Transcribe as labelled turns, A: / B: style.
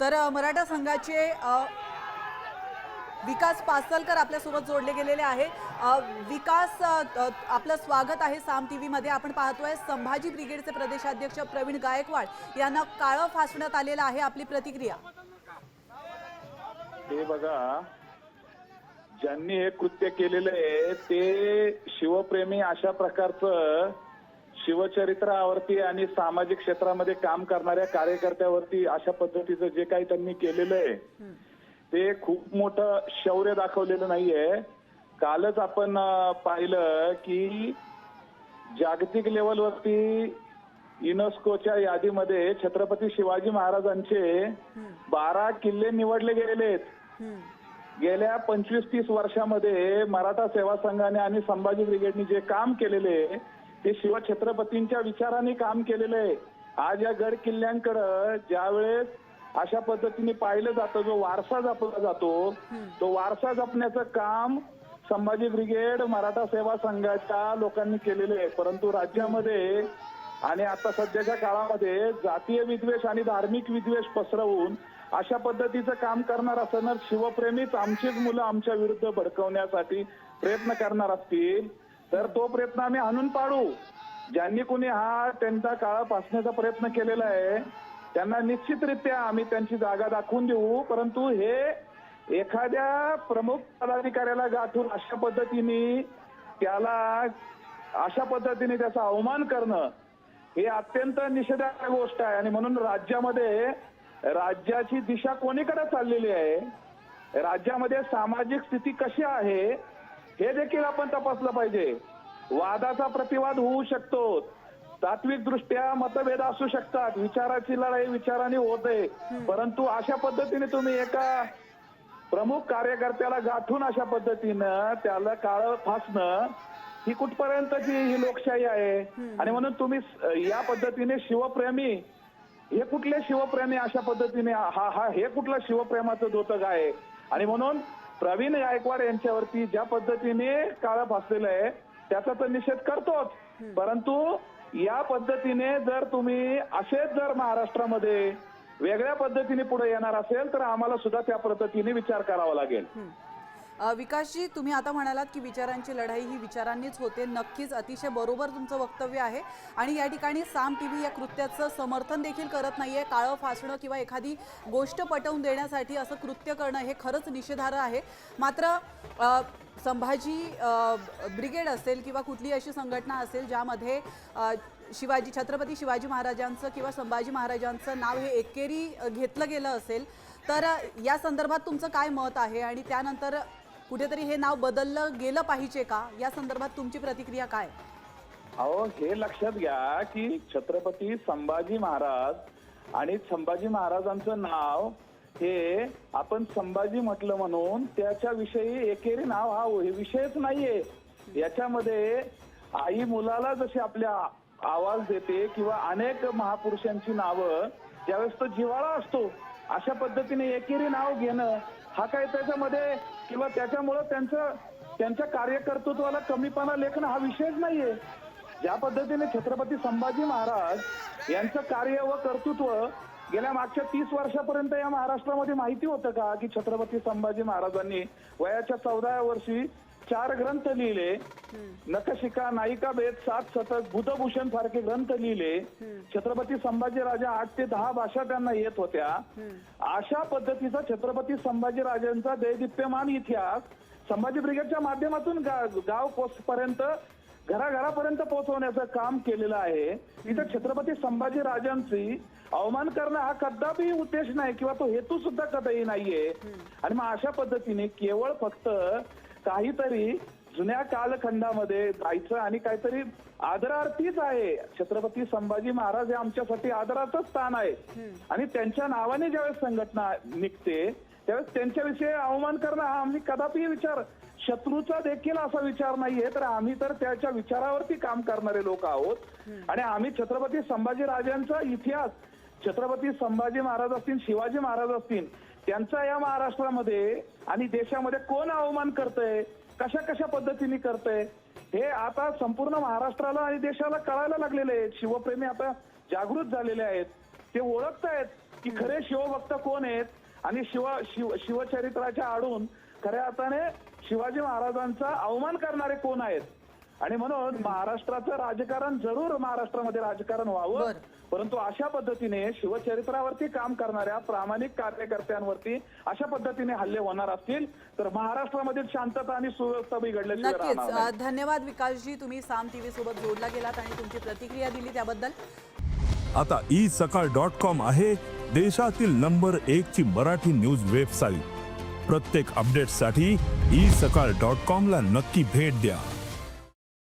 A: तर मराठा संघाचे विकास पासलकर आपल्यासोबत जोडले गेलेले आहे विकास आपलं स्वागत आहे साम टी व्हीमध्ये आपण पाहतोय संभाजी ब्रिगेडचे प्रदेशाध्यक्ष प्रवीण गायकवाड यांना काळं फासण्यात आलेलं आहे आपली प्रतिक्रिया.
B: हे बघा ज्यांनी हे कृत्य केलेलं आहे ते शिवप्रेमी अशा प्रकारचं शिवचरित्रावरती आणि सामाजिक क्षेत्रामध्ये काम करणाऱ्या कार्यकर्त्यावरती अशा पद्धतीचं जे काही त्यांनी केलेलं आहे ते खूप मोठं शौर्य दाखवलेलं नाहीये. कालच आपण पाहिलं की जागतिक लेवलवरती युनेस्कोच्या यादीमध्ये छत्रपती शिवाजी महाराजांचे बारा किल्ले निवडले गेलेले आहेत. गेल्या पंचवीस तीस वर्षामध्ये मराठा सेवा संघाने आणि संभाजी ब्रिगेडनी जे काम केलेले आहे, ते शिवछत्रपतींच्या विचाराने काम केलेलं आहे. आज या गड किल्ल्यांकडं ज्यावेळेस अशा पद्धतीने पाहिलं जातं जो वारसा जपला जातो तो वारसा जपण्याचं काम संभाजी ब्रिगेड मराठा सेवा संघाच्या लोकांनी केलेले आहे. परंतु राज्यामध्ये आणि आता सध्याच्या काळामध्ये जातीय विद्वेष आणि धार्मिक विद्वेष पसरवून अशा पद्धतीचं काम करणार असताना शिवप्रेमीच आमचीच मुलं आमच्या विरुद्ध भडकवण्यासाठी प्रयत्न करणार असतील. तर तो प्रयत्न आम्ही आणून पाडू. ज्यांनी कोणी हा त्यांचा काळा पासण्याचा प्रयत्न केलेला आहे त्यांना निश्चितरित्या आम्ही त्यांची जागा दाखवून देऊ. परंतु हे एखाद्या प्रमुख पदाधिकाऱ्याला गाठून अशा पद्धतीने त्याला अशा पद्धतीने त्याचा अवमान करणं हे अत्यंत निषेधार्ह गोष्ट आहे. आणि म्हणून राज्यामध्ये राज्याची दिशा कोणीकडे चाललेली आहे? राज्यामध्ये सामाजिक स्थिती कशी आहे? हे देखील आपण तपासलं पाहिजे. वादाचा प्रतिवाद होऊ शकतो. तात्विक दृष्ट्या मतभेद असू शकतात. विचाराची लढाई विचाराने होते परंतु अशा पद्धतीने तुम्ही एका प्रमुख कार्यकर्त्याला गाठून अशा पद्धतीनं त्याला काळ फासणं ही कुठपर्यंतची ही लोकशाही आहे? आणि म्हणून तुम्ही या पद्धतीने शिवप्रेमी हे कुठले शिवप्रेमी अशा पद्धतीने हा हा हे कुठलं शिवप्रेमाचं द्योतक आहे? आणि म्हणून प्रवीण गायकवाड यांच्यावरती ज्या पद्धतीने काळ फासलेलं आहे त्याचा तर निषेध करतोच. परंतु या पद्धतीने जर तुम्ही असेच जर महाराष्ट्रामध्ये वेगळ्या पद्धतीने पुढे येणार असेल तर आम्हाला सुद्धा त्या पद्धतीने विचार करावा लागेल.
A: विकासजी तुम्ही आता म्हणालात की विचारांची लढाई ही विचारांनीच होते. नक्कीच अतिशय बरोबर तुमचं वक्तव्य आहे. आणि या ठिकाणी साम टी व्ही या कृत्याचं समर्थन देखील करत नाही आहे काळं फासणं किंवा एखादी गोष्ट पटवून देण्यासाठी असं कृत्य करणं हे खरंच निषेधार्ह आहे. मात्र संभाजी ब्रिगेड असेल किंवा कुठली अशी संघटना असेल ज्यामध्ये शिवाजी छत्रपती शिवाजी महाराजांचं किंवा संभाजी महाराजांचं नाव हे एकेरी घेतलं गेलं असेल तर या संदर्भात तुमचं काय मत आहे? आणि त्यानंतर कुठेतरी हे नाव बदललं गेलं पाहिजे का? या संदर्भात तुमची प्रतिक्रिया काय?
B: अहो हे लक्षात घ्या की छत्रपती संभाजी महाराज आणि संभाजी महाराजांचं नाव हे आपण संभाजी म्हटलं म्हणून त्याच्याविषयी एकेरी नाव हा विषयच नाहीये. याच्यामध्ये आई मुलाला जशी आपल्या आवाज देते किंवा अनेक महापुरुषांची नावं ज्यावेळेस तो जिव्हाळा असतो अशा पद्धतीने एकेरी नाव घेणं हा काय त्याच्यामध्ये किंवा त्याच्यामुळं त्यांचं त्यांच्या कार्यकर्तृत्वाला कमीपणा लेखन हा विषयच नाहीये. ज्या पद्धतीने छत्रपती संभाजी महाराज यांचं कार्य व कर्तृत्व गेल्या मागच्या तीस वर्षापर्यंत या महाराष्ट्रामध्ये माहिती होतं का? की छत्रपती संभाजी महाराजांनी वयाच्या चौदाव्या वर्षी चार ग्रंथ लिहिले. नखशिका नायिका भेद सात शतक बुधभूषण सारखे ग्रंथ लिहिले. छत्रपती संभाजी राजा आठ ते दहा भाषा त्यांना येत होत्या. अशा पद्धतीचा छत्रपती संभाजी राजांचा दैदिप्यमान इतिहास संभाजी ब्रिगेडच्या माध्यमातून गाव पोस्ट पर्यंत घराघरापर्यंत पोहोचवण्याचं काम केलेलं आहे. इथं छत्रपती संभाजी राजांची अवमान करणं हा कदापि उद्देश नाही किंवा तो हेतू सुद्धा कदाही नाहीये आणि मग अशा पद्धतीने केवळ फक्त काहीतरी जुन्या कालखंडामध्ये जायचं आणि काहीतरी आदरार्थीच आहे. छत्रपती संभाजी महाराज हे आमच्यासाठी आदराचं स्थान आहे. आणि त्यांच्या नावाने ज्यावेळेस संघटना निघते त्यावेळेस त्यांच्याविषयी अवमान करणं हा आम्ही कदापि विचार शत्रूचा देखील असा विचार नाहीये तर आम्ही तर त्याच्या विचारावरती काम करणारे लोक आहोत. आणि आम्ही छत्रपती संभाजी राजांचा इतिहास छत्रपती संभाजी महाराज असतील शिवाजी महाराज असतील त्यांचा या महाराष्ट्रामध्ये आणि देशामध्ये कोण अवमान करतंय? कशा कशा पद्धतीने करतंय? हे आता संपूर्ण महाराष्ट्राला आणि देशाला कळायला लागलेले आहेत. शिवप्रेमी आता जागृत झालेले आहेत. ते ओळखतायत की खरे शिवभक्त कोण आहेत? आणि शिव शिव शिवचरित्राच्या आडून खऱ्या अर्थाने शिवाजी महाराजांचा अवमान करणारे कोण आहेत? आणि म्हणून महाराष्ट्राचं राजकारण जरूर महाराष्ट्रामध्ये राजकारण व्हावं. परंतु अशा पद्धतीने शिवचरित्रावरती काम करणाऱ्या प्रामाणिक कार्यकर्त्यांवरती अशा पद्धतीने हल्ले होणार असतील तर महाराष्ट्रामधील शांतता आणि सुव्यवस्था बिघडल्याशिवाय
A: नक्कीच. धन्यवाद विकासजी. तुम्ही साम टीव्ही सोबत जोडला गेलात आणि तुमची प्रतिक्रिया दिली त्याबद्दल.
C: आता ई सकाळ डॉट कॉम आहे देशातील नंबर एक ची मराठी न्यूज वेबसाईट. प्रत्येक अपडेटसाठी ई सकाळ डॉट कॉम ला नक्की भेट द्या.